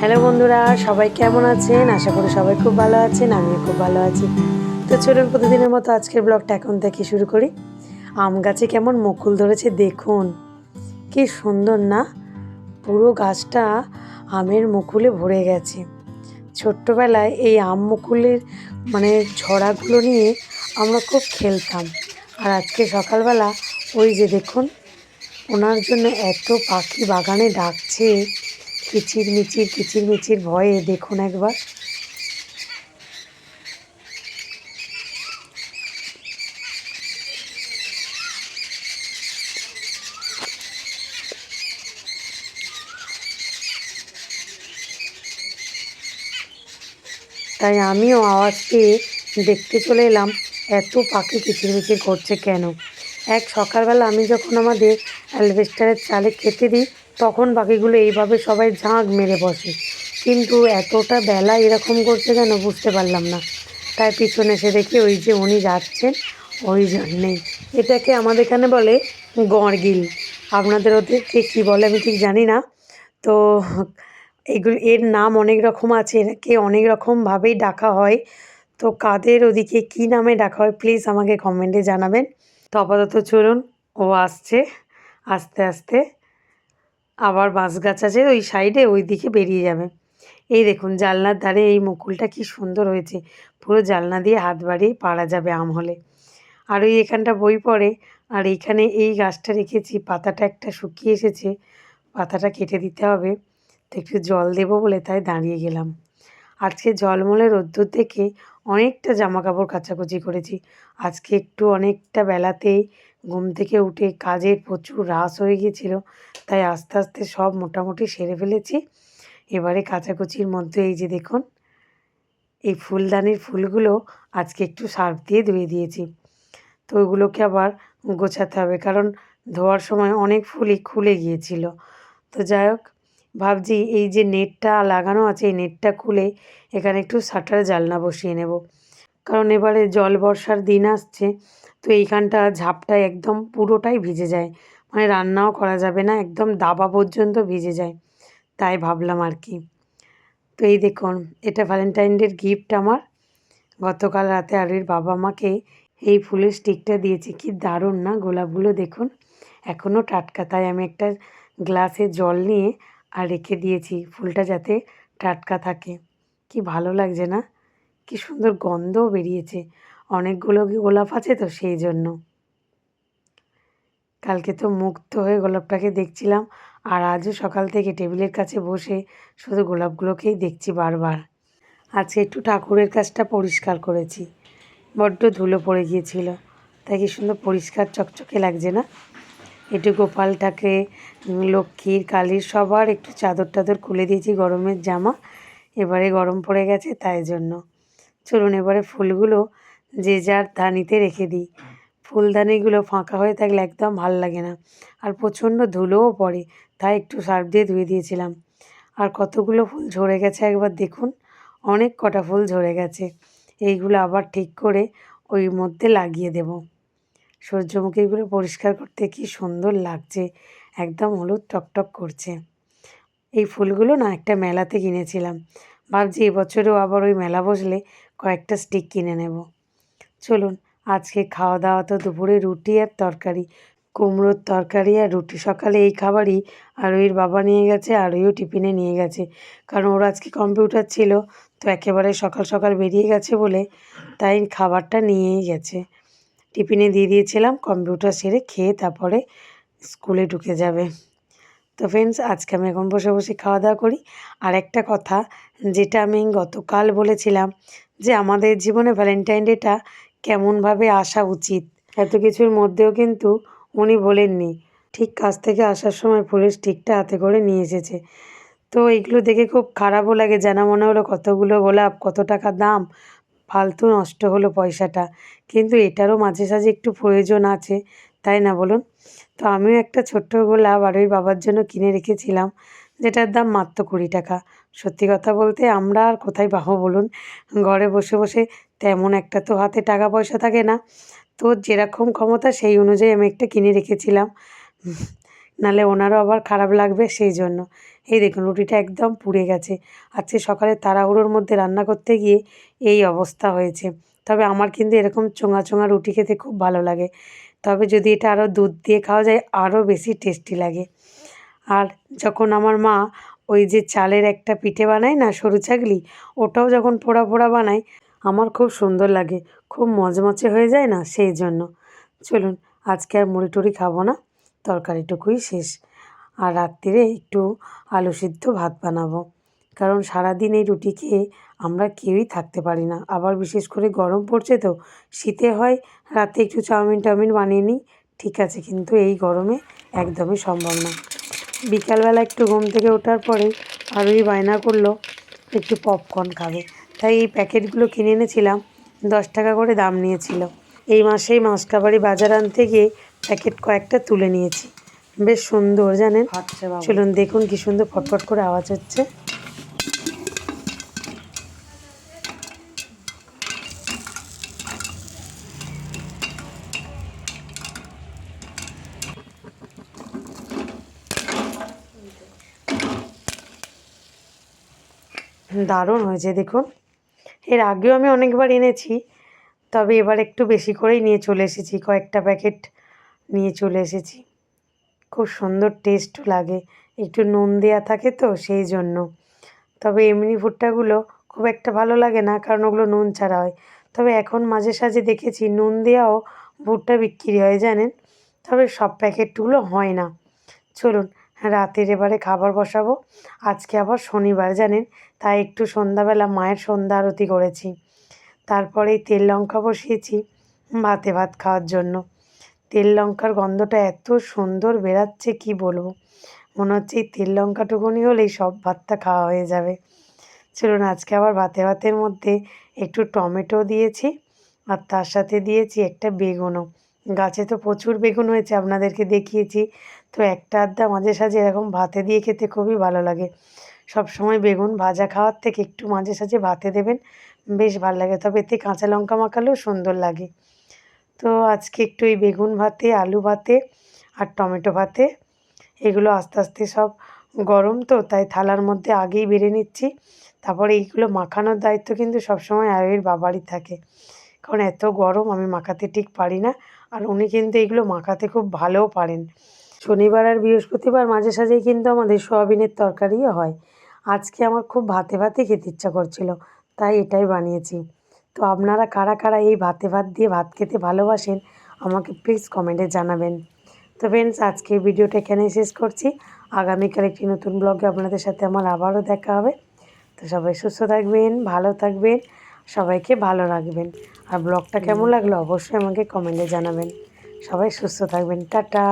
Hello বন্ধুরা, সবাই কেমন আছেন? আশা করি সবাই খুব ভালো আছেন, আমিও খুব ভালো আছি। তো চলুন প্রতিদিনের মতো আজকের ব্লগটা এখন থেকে শুরু করি। আম গাছে কেমন মুকুল ধরেছে দেখুন। কি সুন্দর না? পুরো গাছটা আমের মুকুলে ভরে গেছে। ছোট্টবেলায় এই আম মুকুলের মানে ঝড়াগুলো নিয়ে আমরা খুব খেলতাম। আর আজকে সকালবেলা ওই যে দেখুন, ওনার জন্য এত পাখি বাগানে ডাকছে। কিচির মিচির কিচির মিচির ভয়ে দেখুন একবার। তাই আমিও আওয়াজ পেয়ে দেখতে চলে এলাম, এত পাখি কিচিরমিচির করছে কেন? এক সকালবেলা আমি যখন আমাদের অ্যালভেস্টারের চালে খেতে দিই তখন পাখিগুলো এইভাবে সবাই ঝাঁক মেরে বসে। কিন্তু এতটা বেলা এরকম করছে কেন বুঝতে পারলাম না। তাই পিছনে এসে দেখি ওই যে উনি যাচ্ছেন, ওই জন্যেই। এটাকে আমাদের এখানে বলে গড়গিল। আপনাদের ওদেরকে কী বলে আমি ঠিক জানি না। তো এগুলো, এর নাম অনেক রকম আছে, এনাকে অনেক রকমভাবেই ডাকা হয়। তো কাদের ওদিকে কী নামে ডাকা হয়, প্লিজ আমাকে কমেন্টে জানাবেন। তো আপাতত চলুন, ও আসছে, আস্তে আস্তে। আবার বাঁশ গাছ আছে ওই সাইডে ওই দিকে বেরিয়ে যাবে। এই দেখুন, জানলার ধারে এই মুকুলটা কি সুন্দর হয়েছে। পুরো জানলা দিয়ে হাত বাড়িয়ে পারা যাবে আম হলে। আর ওই এখানটা বই পড়ে, আর এইখানে এই গাছটা রেখেছি। পাতাটা একটা শুকিয়ে এসেছে, পাতাটা কেটে দিতে হবে। তো একটু জল দেবো বলে তাই দাঁড়িয়ে গেলাম। আজকে জলমলে রোদ্দুর থেকে অনেকটা জামা কাপড় কাচাকুচি করেছি। আজকে একটু অনেকটা বেলাতেই ঘুম থেকে উঠে কাজের প্রচুর রাস হয়ে গিয়েছিল, তাই আস্তে আস্তে সব মোটামুটি সেরে ফেলেছি। এবারে কাচাকুচির মধ্যে এই যে দেখুন, এই ফুলদানির ফুলগুলো আজকে একটু সার্ফ দিয়ে ধুয়ে দিয়েছি। তো ওইগুলোকে আবার গোছাতে হবে, কারণ ধোয়ার সময় অনেক ফুলই খুলে গিয়েছিল। তো যাই হোক, ভাবছি এই যে নেটটা লাগানো আছে, এই নেটটা খুলে এখানে একটু শাটার জালনা বসিয়ে নেব। কারণ এবারে জল বর্ষার দিন আসছে তো এইখানটা ঝাপটা একদম পুরোটাই ভিজে যায়। মানে রান্নাও করা যাবে না, একদম দাবা পর্যন্ত ভিজে যায়। তাই ভাবলাম আর কি। তো এই দেখুন, এটা ভ্যালেন্টাইন ডের গিফট আমার। গতকাল রাতে আরুর বাবা মাকে এই ফুলের স্টিকটা দিয়েছি। কি দারুণ না গোলাপগুলো দেখুন। এখনও টাটকা। তাই আমি একটা গ্লাসে জল নিয়ে আর রেখে দিয়েছি ফুলটা যাতে টাটকা থাকে। কি ভালো লাগছে না? কি সুন্দর গন্ধও বেরিয়েছে। অনেকগুলো গোলাপ আছে তো সেই জন্য। কালকে তো মুক্ত হয়ে গোলাপটাকে দেখছিলাম আর আজও সকাল থেকে টেবিলের কাছে বসে শুধু গোলাপগুলোকেই দেখছি বারবার। আজকে একটু ঠাকুরের কাজটা পরিষ্কার করেছি। বড্ড ধুলো পড়ে গিয়েছিল। তাই কি সুন্দর পরিষ্কার চকচকে লাগছে না? একটু গোপালটাকে লক্ষ্মীর, কালীর সবার একটু চাদর টাদর খুলে দিয়েছি গরমের জামা। এবারে গরম পড়ে গেছে তাই জন্য। চলুন এবারে ফুলগুলো যে যার ধানিতে রেখে দিই। ফুলদানিগুলো ফাঁকা হয়ে থাকলে একদম ভালো লাগে না। আর প্রচণ্ড ধুলোও পড়ে, তাই একটু সার্ফ দিয়ে ধুয়ে দিয়েছিলাম। আর কতগুলো ফুল ঝরে গেছে একবার দেখুন। অনেক কটা ফুল ঝরে গেছে। এইগুলো আবার ঠিক করে ওই মধ্যে লাগিয়ে দেব। সূর্যমুখীগুলো পরিষ্কার করতে কি সুন্দর লাগছে। একদম হলুদ টকটক করছে। এই ফুলগুলো না একটা মেলাতে কিনেছিলাম। ভাবছি এবছরেও আবার ওই মেলা বসলে কয়েকটা স্টিক কিনে নেব। চলুন, আজকে খাওয়া দাওয়া তো দুপুরে রুটি আর তরকারি। কুমড়োর তরকারি আর রুটি সকালে এই খাবারই। আরোহীর বাবা নিয়ে গেছে আরোহীও টিফিনে নিয়ে গেছে। কারণ ওর আজকে কম্পিউটার ছিল, তো একেবারে সকাল সকাল বেরিয়ে গেছে বলে তাই খাবারটা নিয়েই গেছে। টিফিনে দিয়ে দিয়েছিলাম, কম্পিউটার সেরে খেয়ে তারপরে স্কুলে ঢুকে যাবে। তো ফ্রেন্ডস আজকে আমি এখন বসে বসে খাওয়া দাওয়া করি। আর একটা কথা, যেটা আমি গতকাল বলেছিলাম যে আমাদের জীবনে ভ্যালেন্টাইন ডেটা কেমনভাবে আসা উচিত? এত কিছুর মধ্যেও কিন্তু উনি বলেননি। ঠিক কাছ থেকে আসার সময় পুলিশ স্টিকটা হাতে করে নিয়ে এসেছে। তো এইগুলো দেখে খুব খারাপও লাগে, জানা মনে হলো কতগুলো গোলাপ, কত টাকা দাম, ফালতু নষ্ট হলো পয়সাটা। কিন্তু এটারও মাঝে সাঝে একটু প্রয়োজন আছে, তাই না বলুন? তো আমিও একটা ছোট্ট গোলাপ আর ওই বাবার জন্য কিনে রেখেছিলাম, যেটার দাম মাত্র কুড়ি টাকা। সত্যি কথা বলতে আমরা আর কোথায় পাবো বলুন? ঘরে বসে বসে তেমন একটা তো হাতে টাকা পয়সা থাকে না। তো যেরকম ক্ষমতা, সেই অনুযায়ী আমি একটা কিনে রেখেছিলাম। নাহলে ওনারও আবার খারাপ লাগবে সেই জন্য। এই দেখুন, রুটিটা একদম পুড়ে গেছে। আজকে সকালে তাড়াহুড়োর মধ্যে রান্না করতে গিয়ে এই অবস্থা হয়েছে। তবে আমার কিন্তু এরকম চোঙা চোঙা রুটি খেতে খুব ভালো লাগে। তবে যদি এটা আরও দুধ দিয়ে খাওয়া যায়, আরও বেশি টেস্টি লাগে। আর যখন আমার মা ওই যে চালের একটা পিঠে বানায় না, সরু চাকলি ওটাও যখন পোড়া পোড়া বানায় আমার খুব সুন্দর লাগে। খুব মচমচে হয়ে যায় না সেই জন্য। চলুন, আজকে আর মুড়ি টুড়ি খাব না। তরকারিটুকুই শেষ। আর রাত্রিরে একটু আলু সিদ্ধ ভাত বানাবো। কারণ সারাদিন এই রুটি খেয়ে আমরা কেউই থাকতে পারি না। আবার বিশেষ করে গরম পড়ছে তো, শীতে হয়, রাতে একটু চাউমিন টাউমিন বানিয়ে নিই। ঠিক আছে, কিন্তু এই গরমে একদমই সম্ভব না। বিকালবেলা একটু ঘুম থেকে ওঠার পরে আরোই বায়না করল, একটু পপকর্ন খাবে। তাই এই প্যাকেটগুলো কিনে এনেছিলাম। দশ টাকা করে দাম নিয়েছিল। এই মাসেই মাসকাবাড়ি বাজার আনতে গিয়ে প্যাকেট কয়েকটা তুলে নিয়েছি। বেশ সুন্দর জানেন? চলুন দেখুন কি সুন্দর ফটফট করে আওয়াজ হচ্ছে। দারুণ হয়েছে দেখুন। এর আগেও আমি অনেকবার এনেছি, তবে এবার একটু বেশি করেই নিয়ে চলে এসেছি, কয়েকটা প্যাকেট নিয়ে চলে এসেছি। খুব সুন্দর টেস্টও লাগে, একটু নুন দেওয়া থাকে তো সেই জন্য। তবে এমনি ভুট্টাগুলো খুব একটা ভালো লাগে না, কারণ ওগুলো নুন ছাড়া হয়। তবে এখন মাঝে সাঝে দেখেছি নুন দেওয়াও ভুট্টা বিক্রি হয়, জানেন? তবে সব প্যাকেটগুলো হয় না। চলুন রাতের এবারে খাবার বসাবো। আজকে আবার শনিবার, জানেন? তাই একটু সন্ধ্যাবেলা মায়ের সন্ধ্যা আরতি করেছি। তারপরে তেল লঙ্কা বসিয়েছি ভাতে ভাত খাওয়ার জন্য। তেল লঙ্কার গন্ধটা এত সুন্দর বেরাচ্ছে কি বলব? মনে হচ্ছে এই তেল লঙ্কাটুকুনি হলেই সব ভাতটা খাওয়া হয়ে যাবে। চলুন, আজকে আবার ভাতে ভাতের মধ্যে একটু টমেটো দিয়েছি আর তার সাথে দিয়েছি একটা বেগুনও। গাছে তো প্রচুর বেগুন হয়েছে, আপনাদেরকে দেখিয়েছি। তো একটা আধটা মাঝে সাঝে এরকম ভাতে দিয়ে খেতে খুবই ভালো লাগে। সব সময় বেগুন ভাজা খাওয়ার থেকে একটু মাঝে সাঝে ভাতে দেবেন, বেশ ভালো লাগে। তবে এতে কাঁচা লঙ্কা মাখালেও সুন্দর লাগে। তো আজকে একটু এই বেগুন ভাতে, আলু ভাতে আর টমেটো ভাতে, এগুলো আস্তে আস্তে সব গরম তো, তাই থালার মধ্যে আগেই বেড়ে নিচ্ছি। তারপরে এইগুলো মাখানোর দায়িত্ব কিন্তু সবসময় আয়ের বাবারই থাকে। কারণ এত গরম আমি মাখাতে ঠিক পারি না। আর উনি কিন্তু এগুলো মাখাতে খুব ভালোও পারেন। শনিবার আর বৃহস্পতিবার মাঝে সাঝেই কিন্তু আমাদের সোয়াবিনের তরকারিও হয়। আজকে আমার খুব ভাতে ভাতে খেতে ইচ্ছা করছিল, তাই এটাই বানিয়েছি। তো আপনারা কারা কারা এই ভাতে ভাত দিয়ে ভাত খেতে ভালোবাসেন, আমাকে প্লিজ কমেন্টে জানাবেন। তো ফ্রেন্ডস আজকে ভিডিওটা এখানেই শেষ করছি। আগামীকাল একটি নতুন ব্লগে আপনাদের সাথে আমার আবারও দেখা হবে। তো সবাই সুস্থ থাকবেন, ভালো থাকবেন। সবাইকে ভালো রাখবেন। আর ব্লগটা কেমন লাগল অবশ্যই আমাকে কমেন্টে জানাবেন। সবাই সুস্থ থাকবেন। টাটা।